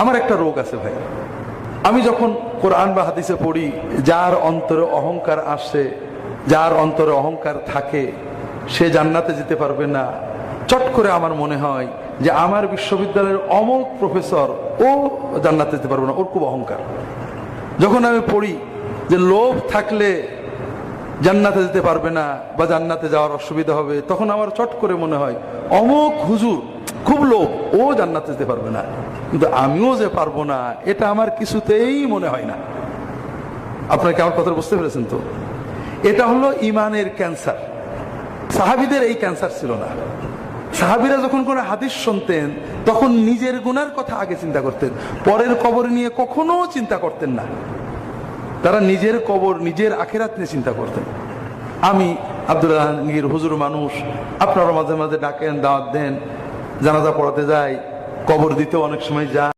আমার একটা রোগ আছে ভাই। আমি যখন কোরআন বা হাদিসে পড়ি, যার অন্তরে অহংকার আসে, যার অন্তরে অহংকার থাকে, সে জান্নাতে যেতে পারবে না। চট করে আমার মনে হয় যে আমার বিশ্ববিদ্যালয়ের অমুক প্রফেসর ও জান্নাতে যেতে পারবে না, ওর খুব অহংকার। যখন আমি পড়ি যে লোভ থাকলে জান্নাতে যেতে পারবে না বা জান্নাতে যাওয়ার অসুবিধা হবে, তখন আমার চট করে মনে হয়, অমুক হুজুর খুব লোভ, ও জান্নাতে যেতে পারবে না। কিন্তু আমিও যে পারব না, এটা আমার কিছুতেই মনে হয় না। আপনার কি আমার কথা বুঝতে পেরেছেন তো? এটা হলো ইমানের ক্যান্সার। সাহাবিদের এই ক্যান্সার ছিল না। সাহাবিরা যখন কোনো হাদিস শুনতেন, তখন নিজের গুনার কথা আগে চিন্তা করতেন। পরের কবর নিয়ে কখনো চিন্তা করতেন না। তারা নিজের কবর, নিজের আখেরাত নিয়ে চিন্তা করতেন। আমি আব্দুল জাহাঙ্গীর হুজুর মানুষ, আপনারা মাঝে মাঝে ডাকেন, দাওয়াত দেন। জানাজা পড়াতে যায় কবর দিতে অনেক সময় যাই